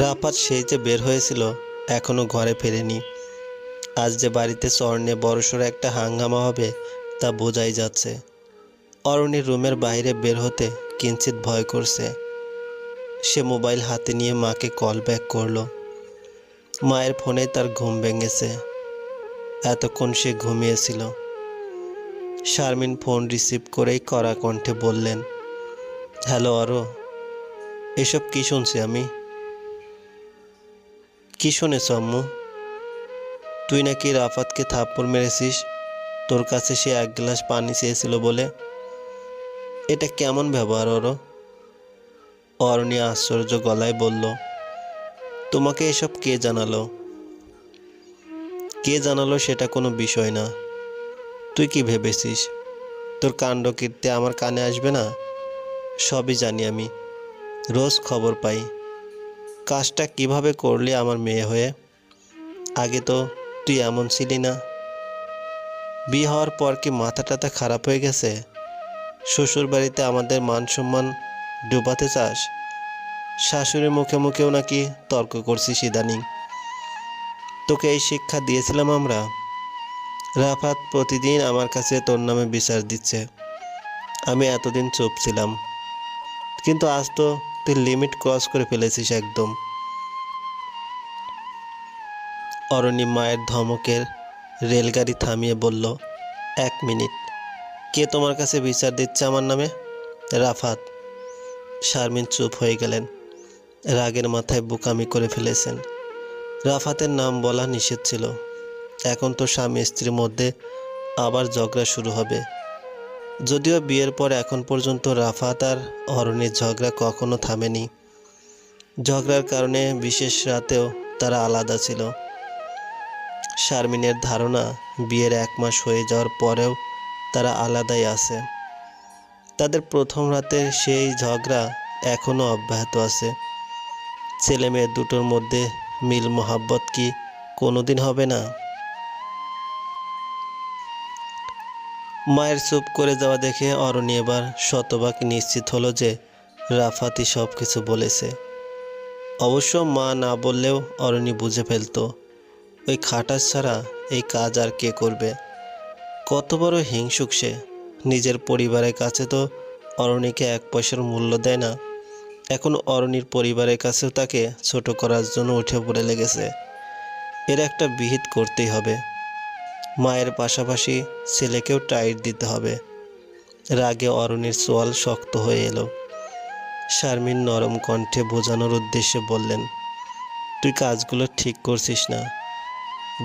রাপাত সেই যে বের হয়েছিল, এখনও ঘরে ফেরেনি। আজ যে বাড়িতে স্বর্ণে বড়সড় একটা হাঙ্গামা হবে, তা বোঝাই যাচ্ছে। অরণি রুমের বাইরে বের হতে কিঞ্চিত ভয় করছে। সে মোবাইল হাতে নিয়ে মাকে কল ব্যাক করল। মায়ের ফোনে তার ঘুম ভেঙেছে। এতক্ষণ সে ঘুমিয়েছিল। শারমিন ফোন রিসিভ করেই কড়া কণ্ঠে বললেন, হ্যালো আরও এসব কি শুনছি আমি? কি শুনেছ আম্মু? তুই নাকি রাফাতকে থাপ্পড় মেরেছিস? তোর কাছে সে এক গ্লাস পানি চেয়েছিল বলে? এটা কেমন ব্যবহার ওর অরণি আশ্চর্য গলায় বলল, তোমাকে এসব কে জানালো? কে জানালো সেটা কোনো বিষয় না। তুই কি ভেবেছিস? তোর কাণ্ড কীর্তি আমার কানে আসবে না? সবই জানি আমি। রোজ খবর পাই। কাজটা কীভাবে করলি আমার মেয়ে হয়ে? আগে তো তুই এমন ছিলি না। বিয়ে হওয়ার পর কি মাথা টাথা খারাপ হয়ে গেছে? শ্বশুর বাড়িতে আমাদের মান সম্মান ডুবাতে চাস? শাশুড়ির মুখে মুখেও নাকি তর্ক করছিস ইদানিং? তোকে এই শিক্ষা দিয়েছিলাম আমরা। রাফাত প্রতিদিন আমার কাছে তোর নামে বিচার দিচ্ছে। আমি এতদিন চুপ ছিলাম। কিন্তু আজ তো তুই লিমিট ক্রস করে ফেলেছিস একদম। অরণি মায়ের ধমকের রেলগাড়ি থামিয়ে বলল, এক মিনিট। কে তোমার কাছে বিচার দিচ্ছে আমার নামে? রাফাত, শারমিন চুপ হয়ে গেলেন। রাগের মাথায় বোকামি করে ফেলেছেন। রাফাতের নাম বলা নিষেধ ছিল। এখন তো স্বামী স্ত্রীর মধ্যে আবার ঝগড়া শুরু হবে। যদিও বিয়ের পর এখন পর্যন্ত রাফাত আর অরণির ঝগড়া কখনো থামেনি। ঝগড়ার কারণে বিশেষ রাতেও তারা আলাদা ছিল। শারমিনের ধারণা বিয়ের এক মাস হয়ে যাওয়ার পরেও তারা আলাদাই আছে। তাদের প্রথম রাতের সেই ঝগড়া এখনও অব্যাহত আছে। ছেলে মেয়ে দুটোর মধ্যে মিল মোহাব্বত কি কোনোদিন হবে না? মায়ের চুপ করে যাওয়া দেখে অরণি এবার শতভাগ নিশ্চিত হলো যে রাফাতি সব কিছু বলেছে। অবশ্য মা না বললেও অরণি বুঝে ফেলতো, ওই খাটাস ছাড়া এই কাজ আর কে করবে? কত বড় হিংসুক সে। নিজের পরিবারের কাছে তো অরণিকে এক পয়সার মূল্য দেয় না। এখন অরণির পরিবারের কাছেও তাকে ছোট করার জন্য উঠে পড়ে লেগেছে। এর একটা বিহিত করতেই হবে। মায়ের পাশাপাশি ছেলেকেও টাইট দিতে হবে। রাগে অরণির সোয়াল শক্ত হয়ে এলো। শারমিন নরম কণ্ঠে বোঝানোর উদ্দেশ্যে বললেন, তুই কাজগুলো ঠিক করছিস না।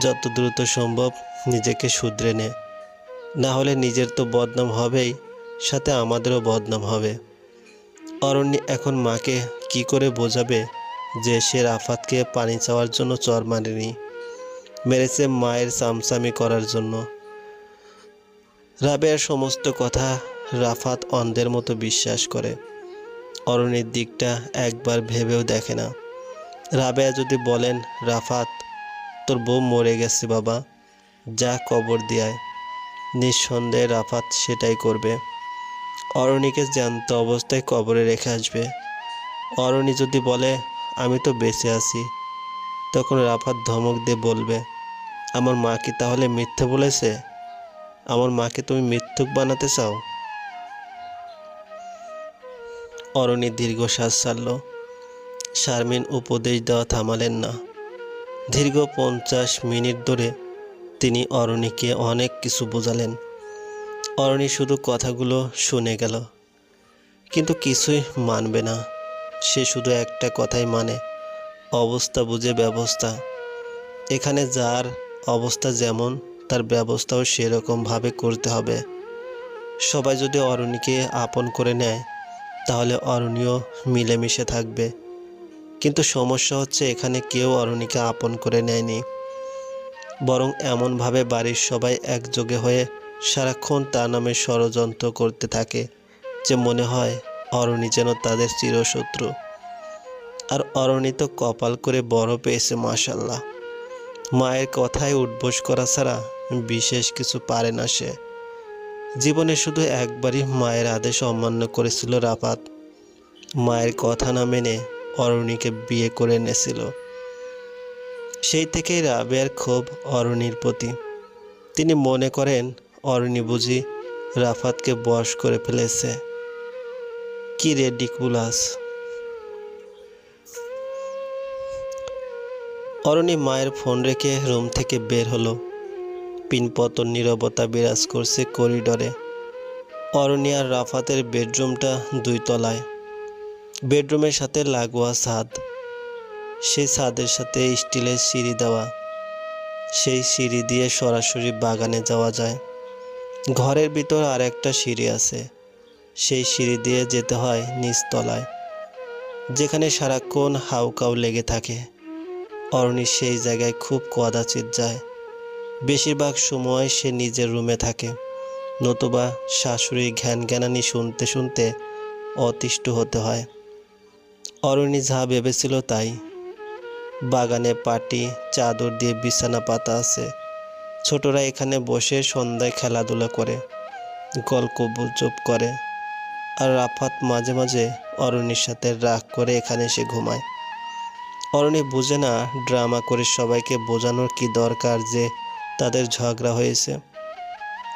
যত দ্রুত সম্ভব নিজেকে শুধরে নে। না হলে নিজের তো বদনাম হবেই, সাথে আমাদেরও বদনাম হবে। অরণ্য এখন মাকে কি করে বোঝাবে যে সে রাফাতকে পানি চাওয়ার জন্য চর মারেনি? মেরেছে মায়ের চামচামি করার জন্য। রাবেয়ার সমস্ত কথা রাফাত অন্ধের মতো বিশ্বাস করে। অরণির দিকটা একবার ভেবেও দেখে না। রাবেয়া যদি বলেন, রাফাত, তোর বউ মরে গেছে বাবা, যা কবর দিয়ায়। নিঃসন্দেহে রাফাত সেটাই করবে। অরণিকে জ্যান্ত অবস্থায় কবরে রেখে আসবে। অরণি যদি বলে, আমি তো বেঁচে আছি তখন রাফাত ধমক দিয়ে বলবে, আমার মা কি তাহলে মিথ্যে বলেছে? আমার মাকে তুমি মিথ্যুক বানাতে চাও? অরণি দীর্ঘশ্বাস ছাড়ল। শারমিন উপদেশ দেওয়া থামালেন না। দীর্ঘ পঞ্চাশ মিনিট ধরে তিনি অরণিকে অনেক কিছু বোঝালেন। অরণি শুধু কথাগুলো শুনে গেল, কিন্তু কিছুই মানবে না। সে শুধু একটা কথাই মানে। অবস্থা বুঝে ব্যবস্থা। এখানে যার অবস্থা যেমন, তার ব্যবস্থাও সেরকমভাবে করতে হবে। সবাই যদি অরণিকে আপন করে নেয়, তাহলে অরণিও মিলেমিশে থাকবে। কিন্তু সমস্যা হচ্ছে এখানে কেউ অরণিকে আপন করে নেয়নি। বরং এমনভাবে বাড়ির সবাই একযোগে হয়ে সারাক্ষণ তার নামে ষড়যন্ত্র করতে থাকে, যে মনে হয় অরণি যেন তাদের চিরশত্রু। আর অরণি তো কপাল করে বড় পেয়েছে, মাশাল্লাহ। মায়ের কথায় উঠবোস করা ছাড়া বিশেষ কিছু পারে না সে। জীবনে শুধু একবারই মায়ের আদেশ অমান্য করেছিল রাপাত মায়ের কথা না মেনে অরণিকে বিয়ে করে এনেছিল। সেই থেকেই রাবেয়ার ক্ষোভ অরণির প্রতি। তিনি মনে করেন, অরণি বুঝি রাফাতকে বশ করে ফেলেছে। কি রেডিকুলাস অরণি মায়ের ফোন রেখে রুম থেকে বের হলো। পিনপতন নীরবতা বিরাজ করছে করিডরে। অরণি আর রাফাতের বেডরুমটা দুই তলায়। বেডরুমের সাথে লাগোয়া ছাদ। সেই ছাদের সাথে স্টিলের সিঁড়ি দেওয়া। সেই সিঁড়ি দিয়ে সরাসরি বাগানে যাওয়া যায়। ঘরের ভিতর আর একটা সিঁড়ি আছে। সেই সিঁড়ি দিয়ে যেতে হয় নিচতলায়, যেখানে সারাক্ষণ হাউকাউ লেগে থাকে। অরণি সেই জায়গায় খুব কদাচিৎ যায়। বেশিরভাগ সময় সে নিজের রুমে থাকে, নতুবা শাশুড়ির ঘ্যান জ্ঞানানি শুনতে শুনতে অতিষ্ঠ হতে হয়। অরণি যা ভেবেছিল তাই। বাগানে পাটি, চাদর দিয়ে বিছানা পাতা আছে। ছোটরা এখানে বসে সন্ধ্যায় খেলাধুলা করে, গল্প গুজব করে। আর রাফাত মাঝে মাঝে অরণির সাথে রাগ করে এখানে এসে ঘুমায়। অরণি বুঝে না ড্রামা করে সবাইকে বোঝানোর কি দরকার যে তাদের ঝগড়া হয়েছে।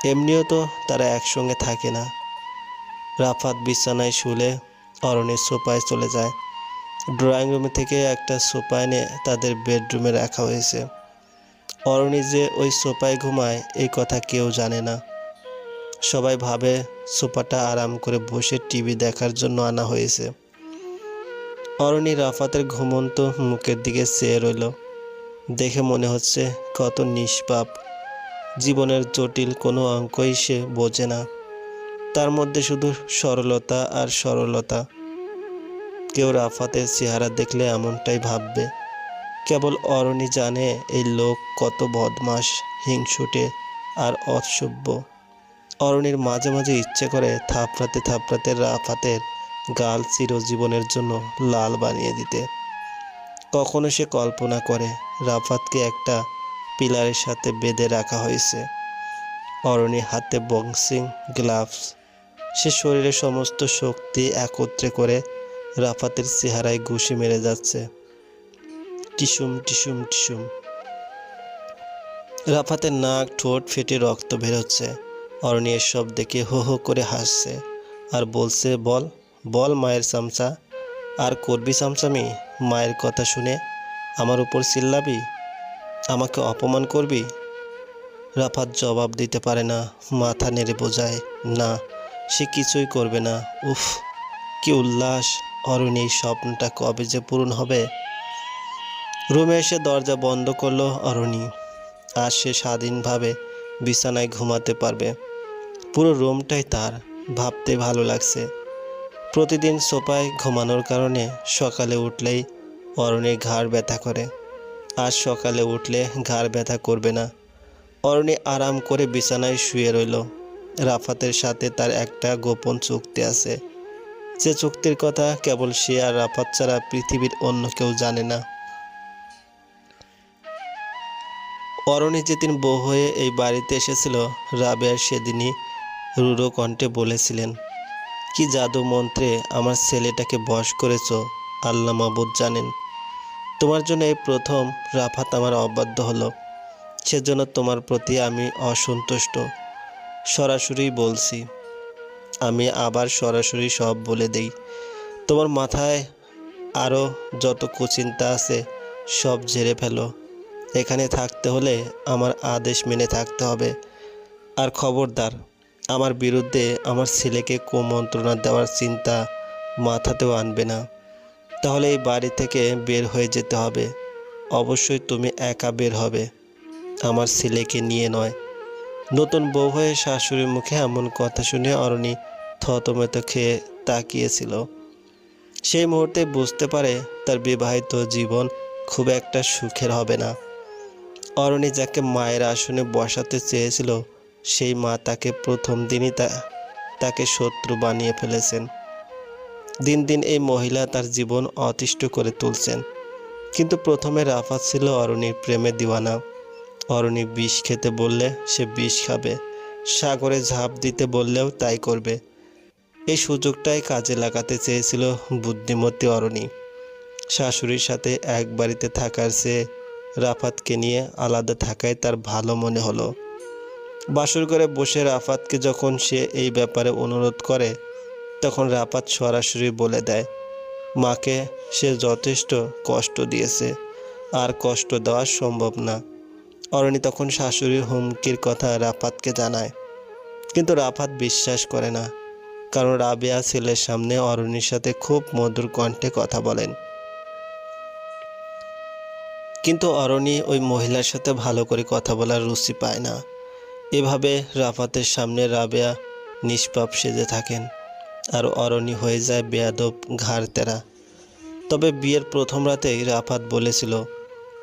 এমনিও তো তারা একসঙ্গে থাকে না। রাফাত বিছানায় শুলে অরণির সোফায় চলে যায়। ড্রয়িং রুম থেকে একটা সোফা এনে তাদের বেডরুমে রাখা হয়েছে। অরণি যে ওই সোফায় ঘুমায়, এই কথা কেউ জানে না। সবাই ভাবে সোফাটা আরাম করে বসে টিভি দেখার জন্য আনা হয়েছে। অরণি রাফাতের ঘুমন্ত মুখের দিকে চেয়ে রইল। দেখে মনে হচ্ছে কত নিষ্পাপ। জীবনের জটিল কোনো অঙ্কই সে বোঝে না। তার মধ্যে শুধু সরলতা আর সরলতা। কেউ রাফাতের চেহারা দেখলে এমনটাই ভাববে। কেবল অরণি জানে এই লোক কত বদমাস হিংসুটে আর অসভ্য। অরণির মাঝে মাঝে ইচ্ছে করে থাপড়াতে থাপড়াতে রাফাতের গাল চিরজীবনের জন্য লাল বানিয়ে দিতে। কখনো সে কল্পনা করে রাফাতকে একটা পিলারের সাথে বেঁধে রাখা হয়েছে। অরণি হাতে বক্সিং গ্লাভস। সে শরীরের সমস্ত শক্তি একত্রে করে রাফাতের চেহারায় ঘুষি মেরে যাচ্ছে। টিসুম টিসুম টিসুম। রাফাতের নাক, ঠোঁট ফেটে রক্ত বেরোচ্ছে। অরণি এসব দেখে হো হো করে হাসছে আর বলছে, বল। বল মায়ের চামচা। আর করবি চামচামি? মায়ের কথা শুনে আমার উপর চিল্লাবি? আমাকে অপমান করবি? রাফাত জবাব দিতে পারে না, মাথা নেড়ে বোঝায়, না, সে কিছুই করবে না। উফ, কি উল্লাস, অরণি এই স্বপ্নটা কবে যে পূরণ হবে? রুমে এসে দরজা বন্ধ করল অরণি আর সে স্বাধীনভাবে বিছানায় ঘুমাতে পারবে। পুরো রুমটাই তার, ভাবতে ভালো লাগছে। প্রতিদিন সোফায় ঘুমানোর কারণে সকালে উঠলেই অরণির ঘাড় ব্যথা করে। আজ সকালে উঠলে ঘাড় ব্যথা করবে না। অরণি আরাম করে বিছানায় শুয়ে রইল। রাফাতের সাথে তার একটা গোপন চুক্তি আছে। যে চুক্তির কথা কেবল সে আর রাফাত ছাড়া পৃথিবীর অন্য কেউ জানে না। অরণি যেদিন বউ হয়ে এই বাড়িতে এসেছিল রাবেয়া সেদিনই রুড়ো কণ্ঠে বলেছিলেন কি জাদু মন্ত্রে আমার ছেলেটাকে বশ করেছ? আল্লাহ মাবুদ জানেন। তোমার জন্য এই প্রথম রাফাত আমার অবাধ্য হলো। সেজন্য তোমার প্রতি আমি অসন্তুষ্ট। সরাসরি বলছি, আমি আবার সরাসরি সব বলে দেই। তোমার মাথায় আরও যত কুচিন্তা আছে, সব ঝেড়ে ফেলো। এখানে থাকতে হলে আমার আদেশ মেনে থাকতে হবে। আর খবরদার আমার বিরুদ্ধে আমার ছেলেকে কুমন্ত্রণা দেওয়ার চিন্তা মাথাতেও আনবে না। তাহলে এই বাড়ি থেকে বের হয়ে যেতে হবে। অবশ্যই তুমি একা বের হবে। আমার ছেলেকে নিয়ে নয়। নতুন বউ হয়ে শাশুড়ির মুখে এমন কথা শুনে অরণি থতমত খেয়ে তাকিয়েছিল। সেই মুহূর্তে বুঝতে পারে তার বিবাহিত জীবন খুব একটা সুখের হবে না। অরণি যাকে মায়ের আসনে বসাতে চেয়েছিল সেই মা তাকে প্রথম দিনই তাকে শত্রু বানিয়ে ফেলেছেন। দিন দিন এই মহিলা তার জীবন অতিষ্ঠ করে তুলছেন। কিন্তু প্রথমে রাফাত ছিল অরণির প্রেমে দিওয়ানা। অরণি বিষ খেতে বললে, সে বিষ খাবে। সাগরে ঝাঁপ দিতে বললেও তাই করবে। এই সুযোগটাই কাজে লাগাতে চেয়েছিল বুদ্ধিমতী অরণি। শাশুড়ির সাথে এক বাড়িতে থাকার চেয়ে রাফাতকে নিয়ে আলাদা থাকায় তার ভালো মনে হলো। বাসর করে বসে রাফাতকে যখন সে এই ব্যাপারে অনুরোধ করে, তখন রাফাত সরাসরি বলে দেয়, মাকে সে যথেষ্ট কষ্ট দিয়েছে, আর কষ্ট দেওয়া সম্ভব না। অরণি তখন শাশুড়ির হুমকির কথা রাফাতকে জানায়। কিন্তু রাফাত বিশ্বাস করে না, কারণ রাবেয়া ছেলের সামনে অরণির সাথে খুব মধুর কণ্ঠে কথা বলেন। কিন্তু অরণি ওই মহিলার সাথে ভালো করে কথা বলার রুচি পায় না। এভাবে রাফাতের সামনে রাবেয়া নিষ্পাপ সেজে থাকেন আর অরণি হয়ে যায় বেয়াদব ঘাড় তেরা তবে বিয়ের প্রথম রাতেই রাফাত বলেছিল,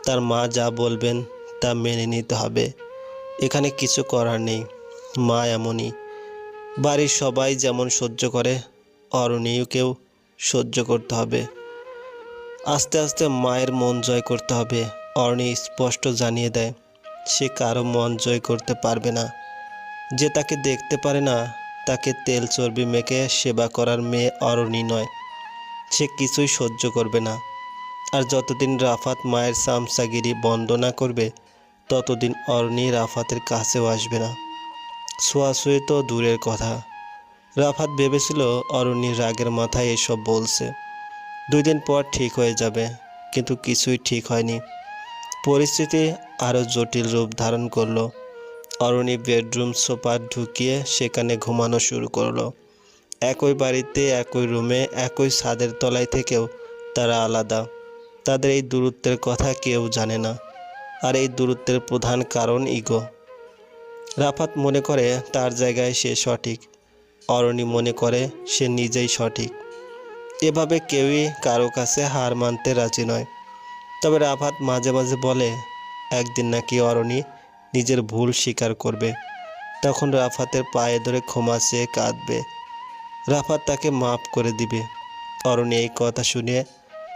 তার মা যা বলবেন তা মেনে নিতে হবে। এখানে কিছু করার নেই, মা এমনই। বাড়ির সবাই যেমন সহ্য করে অরণীয়কেও সহ্য করতে হবে। আস্তে আস্তে মায়ের মন জয় করতে হবে। অর্ণি স্পষ্ট জানিয়ে দেয় সে কারও মন জয় করতে পারবে না। যে তাকে দেখতে পারে না, তাকে তেল চর্বি মেখে সেবা করার মেয়ে অরণি নয়। সে কিছুই সহ্য করবে না। আর যতদিন রাফাত মায়ের সামসাগিরি বন্ধ না করবে, ততদিন অর্ণি রাফাতের কাছেও আসবে না। ছোঁয়াছুঁয়ে তো দূরের কথা। রাফাত ভেবেছিল অরণ্যের রাগের মাথায় এসব বলছে। দুই দিন পর ঠিক হয়ে যাবে, কিন্তু কিছুই ঠিক হয়নি। পরিস্থিতি আরও জটিল রূপ ধারণ করল। অরণি বেডরুম সোফা ঢুকিয়ে সেখানে ঘুমানো শুরু করল। একই বাড়িতে, একই রুমে, একই ছাদের তলায় থেকেও তারা আলাদা। তাদের এই দূরত্বের কথা কেউ জানে না। আর এই দূরত্বের প্রধান কারণ ইগো। রাফাত মনে করে তার জায়গায় সে সঠিক। অরণি মনে করে সে নিজেই সঠিক। এভাবে কেউই কারও কাছে হার মানতে রাজি নয়। তবে রাফাত মাঝে মাঝে বলে, একদিন নাকি অরণি নিজের ভুল স্বীকার করবে। তখন রাফাতের পায়ে ধরে ক্ষমা চেয়ে কাঁদবে। রাফাত তাকে মাফ করে দিবে। অরণি এই কথা শুনে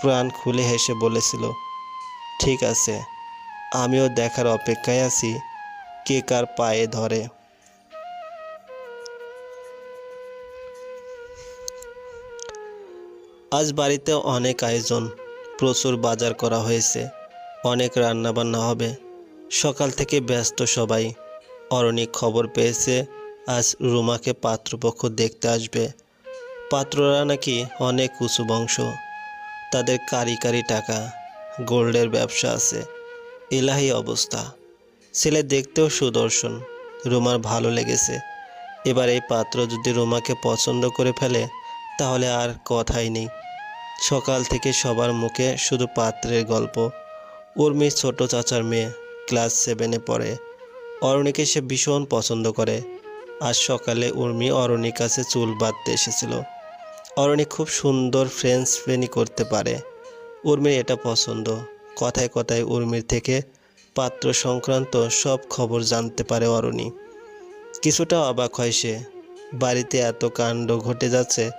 প্রাণ খুলে হেসে বলেছিল, ঠিক আছে, আমিও দেখার অপেক্ষায় আছি, কে কার পায়ে ধরে? আজ বাড়িতে অনেক আয়োজন। প্রচুর বাজার করা হয়েছে। অনেক রান্নাবান্না হবে। সকাল থেকে ব্যস্ত সবাই। অরণিক খবর পেয়েছে, আজ রুমাকে পাত্রপক্ষ দেখতে আসবে। পাত্ররা নাকি অনেক উঁচু বংশ। তাদের কারি কারি টাকা, গোল্ডের ব্যবসা আছে। এলাহি অবস্থা। ছেলে দেখতেও সুদর্শন। রুমার ভালো লেগেছে। এবার এই পাত্র যদি রোমাকে পছন্দ করে ফেলে, তাহলে আর কথাই নেই। সকাল থেকে সবার মুখে শুধু পাত্রের গল্প। উর্মি ছোট চাচার মেয়ে ক্লাস সেভেনে পড়ে। অরণিকে সে ভীষণ পছন্দ করে। আজ সকালে উর্মি অরণির কাছে চুল বাঁধতে এসেছিল। অরণি খুব সুন্দর ফ্রেঞ্চ ফ্রেনি করতে পারে। উর্মির এটা পছন্দ। কথায় কথায় উর্মির থেকে পাত্র সংক্রান্ত সব খবর জানতে পারে অরণি। কিছুটা অবাক হয় সে। বাড়িতে এত কাণ্ড ঘটে যাচ্ছে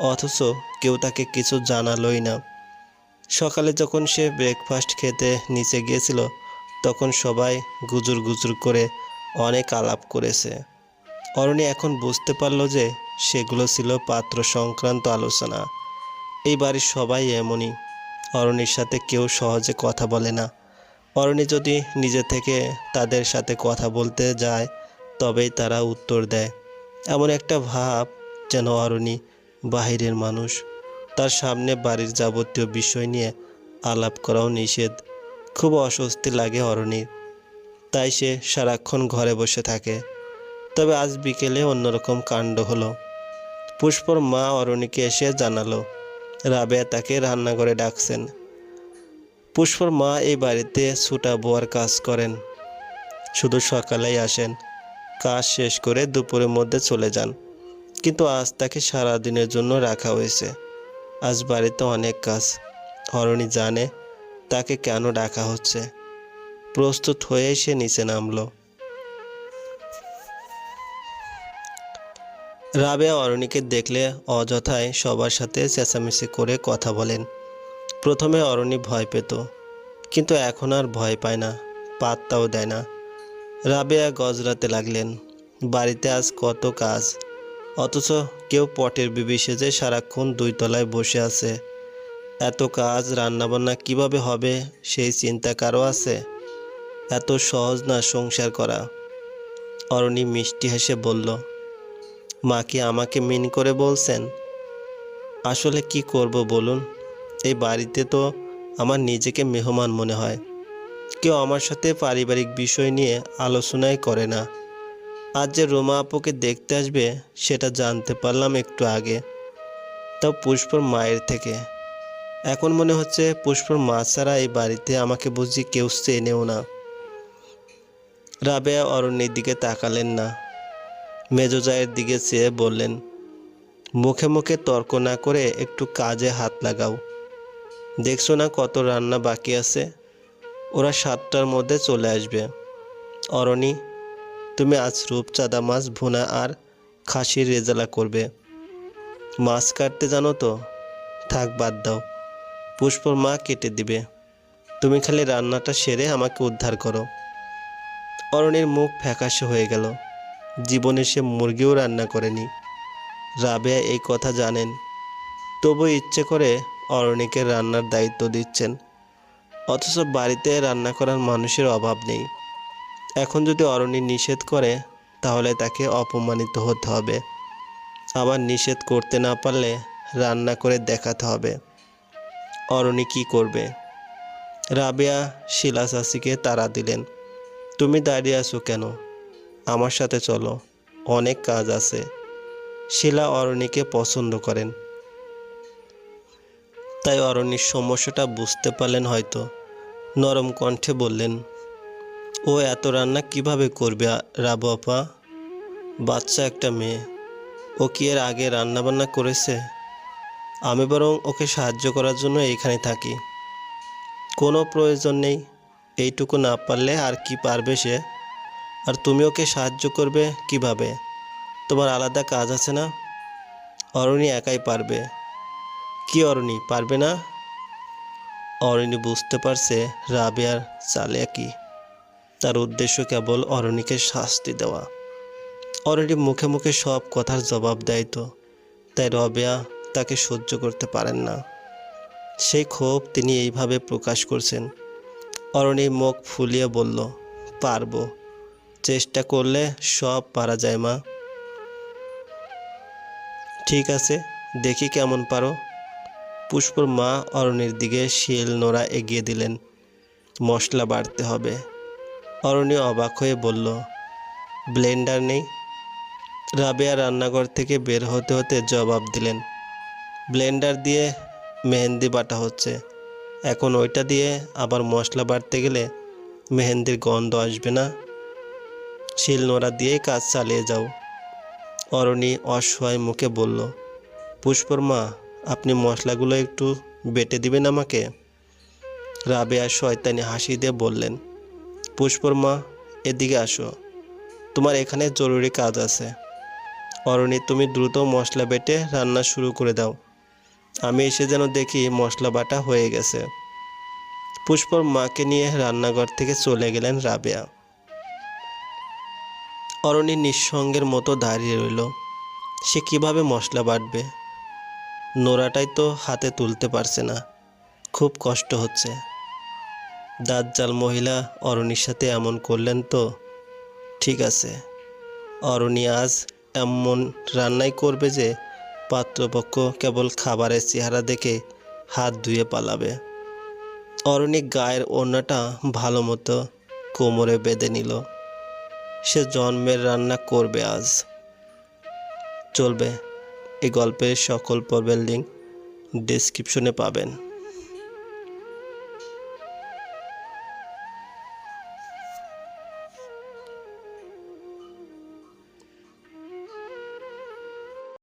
অথচ কেউ তাকে কিছু জানালোই না। সকালে যখন সে ব্রেকফাস্ট খেতে নিচে গিয়েছিল, তখন সবাই গুজুর গুজুর করে অনেক আলাপ করেছে। অরণি এখন বুঝতে পারল যে সেগুলো ছিল পাত্র সংক্রান্ত আলোচনা। এই বাড়ির সবাই এমনই। অরণির সাথে কেউ সহজে কথা বলে না। অরণি যদি নিজে থেকে তাদের সাথে কথা বলতে যায়, তবেই তারা উত্তর দেয়। এমন একটা ভাব যেন অরণি বাহিরের মানুষ। তার সামনে বাড়ির যাবতীয় বিষয় নিয়ে আলাপ করাও নিষেধ। খুব অস্বস্তি লাগে অরণির তাই সে সারাক্ষণ ঘরে বসে থাকে। তবে আজ বিকেলে অন্যরকম কাণ্ড হলো। পুষ্পর মা অরণিকে এসে জানালো, রাবেয়া তাকে রান্নাঘরে ডাকছেন। পুষ্পর মা এই বাড়িতে ছুটা বোয়ার কাজ করেন। শুধু সকালেই আসেন। কাজ শেষ করে দুপুরের মধ্যে চলে যান। কিন্তু আজ তাকে সারা দিনের জন্য রাখা হয়েছে। আজ বাড়িতে অনেক কাজ। হরণি জানে তাকে কেন ডাকা হচ্ছে। প্রস্তুত হয়ে সে নিচে নামলো। রাবেয়া অরণিকে দেখলে অযথায় সবার সাথে চেঁচামেচি করে কথা বলেন। প্রথমে অরণি ভয় পেত, কিন্তু এখন আর ভয় পায় না, পাত্তাও দেয় না। রাবেয়া গজরাতে লাগলেন, বাড়িতে আজ কত কাজ। অথচ কেউ পটের বিবি সেজে সারাক্ষণ দুই তলায় বসে আছে। এত কাজ, রান্নাবান্না কীভাবে হবে সেই চিন্তা কারও আছে? এত সহজ না সংসার করা। অরণি মিষ্টি হেসে বলল, মা কি আমাকে মিন করে বলছেন? আসলে কি করব বলুন? এই বাড়িতে তো আমার নিজেকে মেহমান মনে হয়। কেউ আমার সাথে পারিবারিক বিষয় নিয়ে আলোচনাই করে না। আজ যে রোমা আপুকে দেখতে আসবে, সেটা জানতে পারলাম একটু আগে। তাও পুষ্পর মায়ের থেকে। এখন মনে হচ্ছে পুষ্পর মা ছাড়া এই বাড়িতে আমাকে বুঝি কেউ চেনেও না। রাবেয়া অরণ্যের দিকে তাকালেন না। মেজোজায়ের দিকে চেয়ে বললেন, মুখে মুখে তর্ক না করে একটু কাজে হাত লাগাও। দেখছ না কত রান্না বাকি আছে? ওরা সাতটার মধ্যে চলে আসবে। অরণি তুমি আজ রূপচাঁদা মাছ, ভুনা আর খাসির রেজালা করবে। মাছ কাটতে জানো তো? থাক, বাদ দাও। পুষ্পর মা কেটে দিবে। তুমি খালি রান্নাটা সেরে আমাকে উদ্ধার করো। অরণির মুখ ফ্যাকাশে হয়ে গেল। জীবনে সে মুরগিও রান্না করেনি। রাবেয়া এই কথা জানেন। তবু ইচ্ছে করে অরণিকে রান্নার দায়িত্ব দিচ্ছেন। অথচ বাড়িতে রান্না করার মানুষের অভাব নেই। এখন যদি অরণি নিষেধ করে, তাহলে তাকে অপমানিত হতে হবে। আবার নিষেধ করতে না পারলে রান্না করে দেখাতে হবে। অরণি কি করবে? রাবেয়া শিলা চাষিকে তাড়া দিলেন, তুমি দাঁড়িয়ে আছো কেন? আমার সাথে চলো, অনেক কাজ আছে। শিলা অরণিকে পছন্দ করেন। তাই অরণির সমস্যাটা বুঝতে পারলেন হয়তো। নরম কণ্ঠে বললেন ও এত রান্না কীভাবে করবে, রাবু আপা? বাচ্চা একটা মেয়ে। ও কি এর আগে রান্না বান্না করেছে? আমি বরং ওকে সাহায্য করার জন্য এইখানে থাকি। কোনো প্রয়োজন নেই। এইটুকু না পারলে আর কি পারবে সে? আর তুমি ওকে সাহায্য করবে কীভাবে? তোমার আলাদা কাজ আছে না? অরণি একাই পারবে। কি অরণি, পারবে না? অরণি বুঝতে পারছে রাবেয়ার চালে কি তার উদ্দেশ্য কেবল অরণিকে শাস্তি দেওয়া। অরণি মুখে মুখে সব কথার জবাব দেয় তো, তাই রবেয়া তাকে সহ্য করতে পারেন না। সেই ক্ষোভ তিনি এইভাবে প্রকাশ করছেন। অরণি মুখ ফুলিয়ে বলল, পারব। চেষ্টা করলে সব পারা যায়, মা। ঠিক আছে, দেখি কেমন পারো। পুষ্পর মা অরণির দিকে শিল নোড়া এগিয়ে দিলেন। মশলা বাড়তে হবে। অরণি অবাক হয়ে বলল, ব্লেন্ডার নেই? রাবেয়া রান্নাঘর থেকে বের হতে হতে জবাব দিলেন, ব্লেন্ডার দিয়ে মেহেন্দি বাটা হচ্ছে। এখন ওইটা দিয়ে আবার মশলা বাটতে গেলে মেহেন্দির গন্ধ আসবে না। শিল নোড়া দিয়েই কাজ চালিয়ে যাও। অরণি অসহায় মুখে বলল পুষ্পর মা আপনি মশলাগুলো একটু বেটে দিবেন আমাকে? রাবেয়া শয়তানি হাসি দিয়ে বললেন পুষ্পর মা এদিকে আসো। তোমার এখানে জরুরি কাজ আছে। অরণি, তুমি দ্রুত মশলা বেটে রান্না শুরু করে দাও। আমি এসে যেন দেখি মশলা বাটা হয়ে গেছে। পুষ্পর মাকে নিয়ে রান্নাঘর থেকে চলে গেলেন রাবেয়া। অরণি নিঃসঙ্গের মতো দাঁড়িয়ে রইল। সে কীভাবে মশলা বাটবে? নোড়াটাই তো হাতে তুলতে পারছে না। খুব কষ্ট হচ্ছে। দাঁতজাল মহিলা অরণির সাথে এমন করলেন তো? ঠিক আছে। অরণি আজ এমন রান্নাই করবে যে পাত্রপক্ষ কেবল খাবারের চেহারা দেখে হাত ধুয়ে পালাবে। অরণি গায়ের ওড়নাটা ভালো মতো কোমরে বেঁধে নিল। সে জন্মের রান্না করবে আজ। চলবে। এই গল্পের সকল পর্বের লিঙ্ক ডিসক্রিপশনে পাবেন।